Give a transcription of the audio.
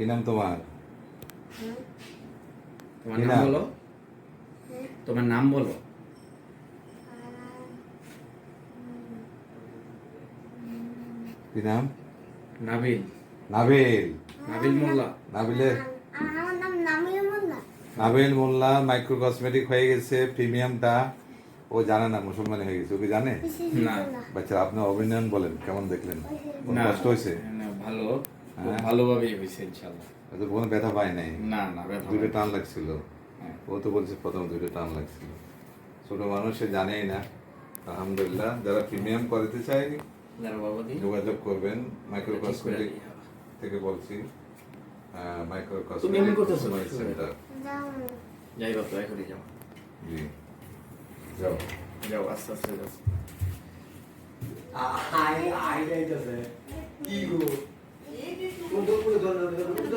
কি নাম তোমার? তোমার নাম? বলো। তোমার নাম বলো। কি নাম? নাবিল। নাবিল। নাবিল মোল্লা। নাবিলের আমার নাম নামিয়ে মোল্লা। নাবিল মোল্লা মাইক্রো কসমেটিক হয়ে গেছে প্রিমিয়ামটা। ও জানে না মুসলমানি হয়ে গেছে ওকে জানে? না। বাচ্চা আপনার অভিনয়ন বলেন কেমন দেখলেন? কষ্ট হয়েছে? ভালো? ভালোভাবেই হয়েছে ইনশাল্লাহ তো কোনো ব্যথা পায় নাই। না না দুটো টান লাগছিল। হ্যাঁ। ও তো বলছে প্রথম দুটো টান লাগছিল। ছোট মানুষ সে জানেই না। আলহামদুলিল্লাহ যারা প্রিমিয়াম করাতে দি। যোগাযোগ করবেন। Micro cosmetic. থেকে বলছি। মাইক্রো কসমেটিক সেন্টার যাই বাবা এখনই যাও। জি। যাও। যাও আস্তে আস্তে যাও। আই আই যাইতেছে। どんどん。